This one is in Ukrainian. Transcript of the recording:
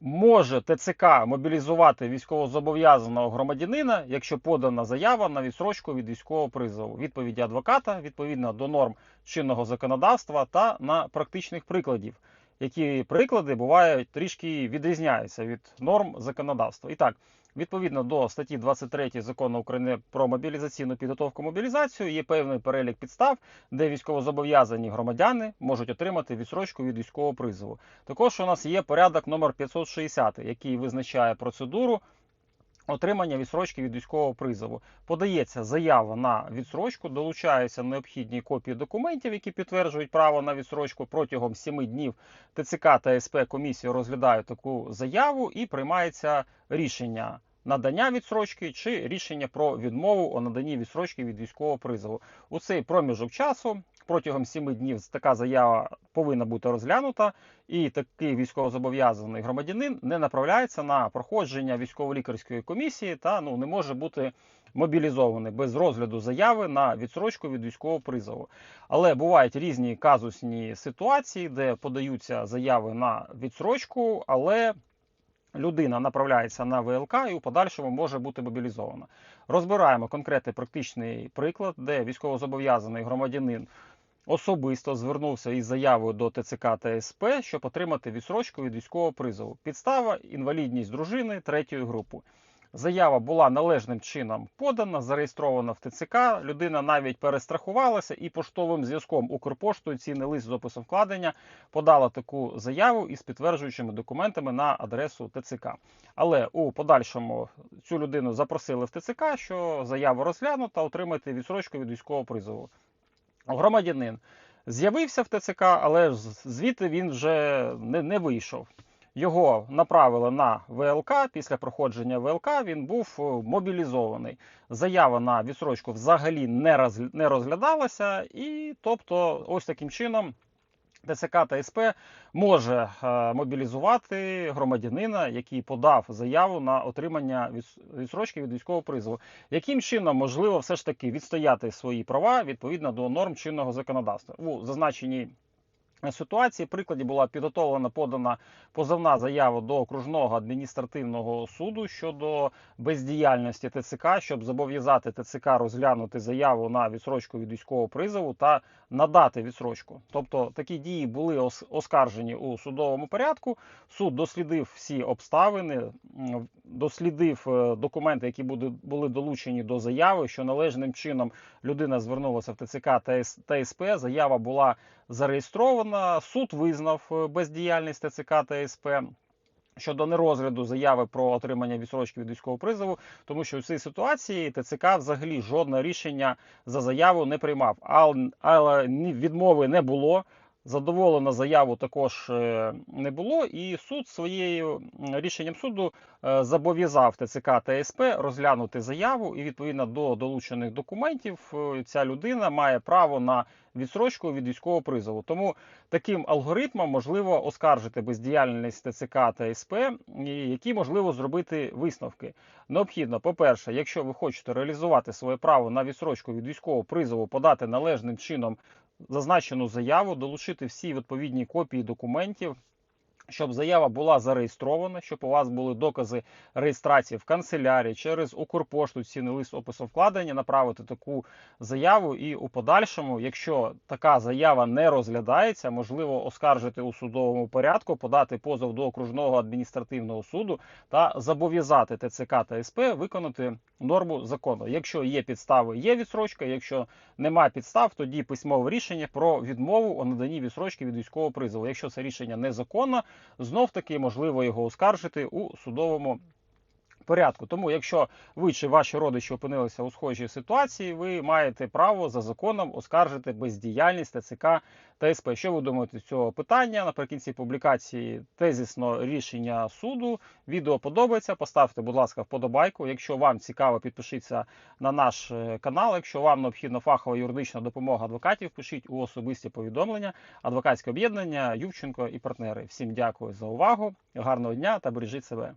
Може ТЦК мобілізувати військовозобов'язаного громадянина, якщо подана заява на відсрочку від військового призову, відповіді адвоката відповідно до норм чинного законодавства та на практичних прикладів, які приклади бувають трішки відрізняються від норм законодавства. І так, відповідно до статті 23 закону України про мобілізаційну підготовку мобілізацію є певний перелік підстав, де військовозобов'язані громадяни можуть отримати відсрочку від військового призову. Також у нас є порядок номер 560, який визначає процедуру отримання відсрочки від військового призову. Подається заява на відсрочку, долучаються необхідні копії документів, які підтверджують право на відсрочку протягом 7 днів. ТЦК та СП комісія розглядають таку заяву і приймається рішення. Надання відсрочки чи рішення про відмову у наданні відсрочки від військового призову у цей проміжок часу протягом 7 днів така заява повинна бути розглянута, і такий військовозобов'язаний громадянин не направляється на проходження військово-лікарської комісії та ну не може бути мобілізований без розгляду заяви на відсрочку від військового призову. Але бувають різні казусні ситуації, де подаються заяви на відсрочку, але людина направляється на ВЛК і у подальшому може бути мобілізована. Розбираємо конкретний практичний приклад, де військовозобов'язаний громадянин особисто звернувся із заявою до ТЦК та СП, щоб отримати відсрочку від військового призову. Підстава інвалідність дружини третьої групи. Заява була належним чином подана, зареєстрована в ТЦК. Людина навіть перестрахувалася і поштовим зв'язком Укрпоштою цінний лист з описом вкладення подала таку заяву із підтверджуючими документами на адресу ТЦК. Але у подальшому цю людину запросили в ТЦК, що заяву розглянута, отримати відсрочку від військового призову. Громадянин з'явився в ТЦК, але звідти він вже не, не вийшов. Його направили на ВЛК. Після проходження ВЛК він був е, мобілізований. Заява на відсрочку взагалі не розглядалася, і тобто, ось таким чином. ТЦК та СП може е, мобілізувати громадянина, який подав заяву на отримання відсрочки від військового призову. Яким чином можливо все ж таки відстояти свої права відповідно до норм чинного законодавства? У зазначеній ситуації прикладі була підготовлена подана позовна заява до окружного адміністративного суду щодо бездіяльності ТЦК, щоб зобов'язати ТЦК розглянути заяву на відсрочку від військового призову та надати відсрочку. Тобто такі дії були ос- оскаржені у судовому порядку. Суд дослідив всі обставини, дослідив е, документи, які були- долучені до заяви, що належним чином людина звернулася в ТЦК та СП. Заява була зареєстрована. Суд визнав е, бездіяльність ТЦК та СП. Щодо нерозгляду заяви про отримання відсрочки від військового призову, тому що в цій ситуації ТЦК взагалі жодне рішення за заяву не приймав, але, відмови не було. Задоволено заяву також е, не було, і суд своєю рішенням суду е, зобов'язав ТЦК та СП розглянути заяву, і відповідно до долучених документів е, ця людина має право на відсрочку від військового призову. Тому таким алгоритмом можливо оскаржити бездіяльність ТЦК та СП, які можливо зробити висновки. Необхідно, по-перше, якщо ви хочете реалізувати своє право на відсрочку від військового призову, подати належним чином зазначену заяву, долучити всі відповідні копії документів. Щоб заява була зареєстрована, щоб у вас були докази реєстрації в канцелярії через Укрпошту, цінний лист опису вкладення, направити таку заяву, і у подальшому, якщо така заява не розглядається, можливо оскаржити у судовому порядку, подати позов до окружного адміністративного суду та зобов'язати ТЦК та СП виконати норму закону. Якщо є підстави, є відсрочка. Якщо нема підстав, тоді письмове рішення про відмову у наданні відсрочки від військового призову. Якщо це рішення незаконно, знов таки можливо його оскаржити у судовому порядку. Тому, якщо ви чи ваші родичі опинилися у схожій ситуації, ви маєте право за законом оскаржити бездіяльність ТЦК та СП. Що ви думаєте з цього питання? Наприкінці публікації тезісно рішення суду. Відео подобається. Поставте, будь ласка, вподобайку. Якщо вам цікаво, підпишіться на наш е, канал. Якщо вам необхідна фахова юридична допомога адвокатів, пишіть у особисті повідомлення. Адвокатське об'єднання Ювченко і партнери. Всім дякую за увагу. Гарного дня та бережіть себе.